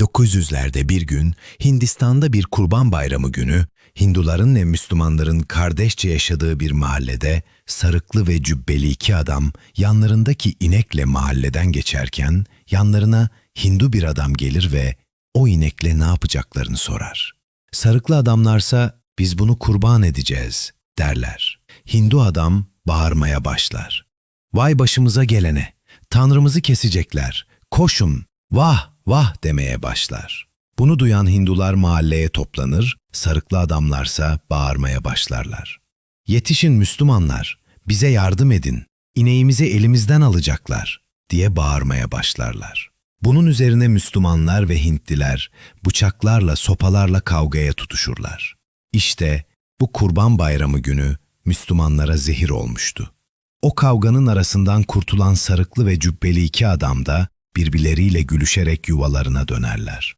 1900'lerde bir gün Hindistan'da bir kurban bayramı günü Hinduların ve Müslümanların kardeşçe yaşadığı bir mahallede sarıklı ve cübbeli iki adam yanlarındaki inekle mahalleden geçerken yanlarına Hindu bir adam gelir ve o inekle ne yapacaklarını sorar. Sarıklı adamlarsa biz bunu kurban edeceğiz derler. Hindu adam bağırmaya başlar. Vay başımıza gelene, tanrımızı kesecekler, koşun, vah vah demeye başlar. Bunu duyan Hindular mahalleye toplanır, sarıklı adamlarsa bağırmaya başlarlar. Yetişin Müslümanlar, bize yardım edin, ineğimizi elimizden alacaklar diye bağırmaya başlarlar. Bunun üzerine Müslümanlar ve Hintliler bıçaklarla, sopalarla kavgaya tutuşurlar. İşte bu kurban bayramı günü Müslümanlara zehir olmuştu. O kavganın arasından kurtulan sarıklı ve cübbeli iki adam da birbirleriyle gülüşerek yuvalarına dönerler.